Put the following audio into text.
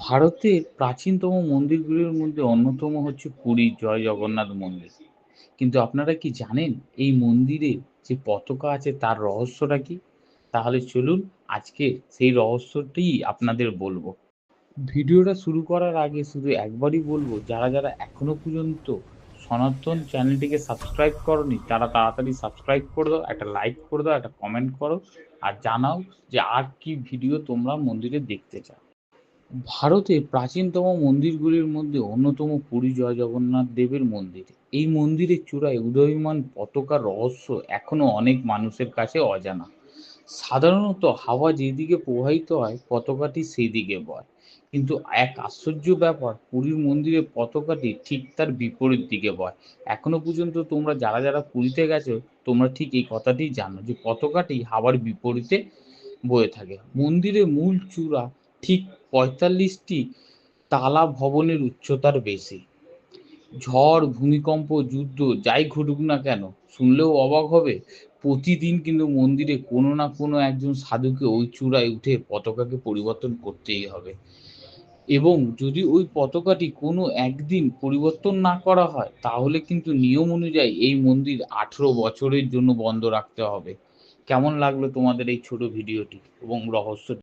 ভারতের প্রাচীনতম মন্দিরগুলির মধ্যে অন্যতম হচ্ছে পুরীর জয় জগন্নাথ মন্দির। কিন্তু আপনারা কি জানেন এই মন্দিরে যে পতাকা আছে তার রহস্যটা কি? তাহলে চলুন আজকে সেই রহস্যটি আপনাদের বলব। ভিডিওটা শুরু করার আগে শুধু একবারই বলব, যারা যারা এখনও পর্যন্ত সনাতন চ্যানেলটিকে সাবস্ক্রাইব করনি, তারা তাড়াতাড়ি সাবস্ক্রাইব করে দাও, একটা লাইক করে দাও, একটা কমেন্ট করো, আর জানাও যে আর কি ভিডিও তোমরা মন্দিরে দেখতে চাও। ভারতে প্রাচীনতম মন্দিরগুলির মধ্যে অন্যতম পুরী জয় জগন্নাথ দেবের মন্দির। এই মন্দিরের চূড়ায় উদয়মান পতাকার রহস্য এখনও অনেক মানুষের কাছে অজানা। সাধারণত হাওয়া যেদিকে প্রবাহিত হয়, পতাকাটি সেই দিকে বয়। কিন্তু এক আশ্চর্য ব্যাপার, পুরীর মন্দিরের পতাকাটি ঠিক তার বিপরীত দিকে বয়। এখনও পর্যন্ত তোমরা যারা যারা পুরীতে গেছো, তোমরা ঠিক এই কথাটি জানো যে, পতাকাটি হাওয়ার বিপরীতে বয়ে থাকে। মন্দিরের মূল চূড়া ঠিক পঁয়তাল্লিশটি তালা ভবনের উচ্চতার বেশি। ঝড়, ভূমিকম্প, যুদ্ধ যাই ঘটুক না কেন, শুনলেও অবাক হবে। প্রতিদিন কিন্তু মন্দিরে কোনো না কোনো একজন সাধুকে ওই চূড়ায় উঠে পতাকাকে পরিবর্তন করতেই হবে। এবং যদি ওই পতাকাটি কোনো একদিন পরিবর্তন না করা হয়, তাহলে কিন্তু নিয়ম অনুযায়ী এই মন্দির আঠেরো বছরের জন্য বন্ধ রাখতে হবে। কেমন লাগল তোমাদের এই ছোট ভিডিওটি এবং রহস্য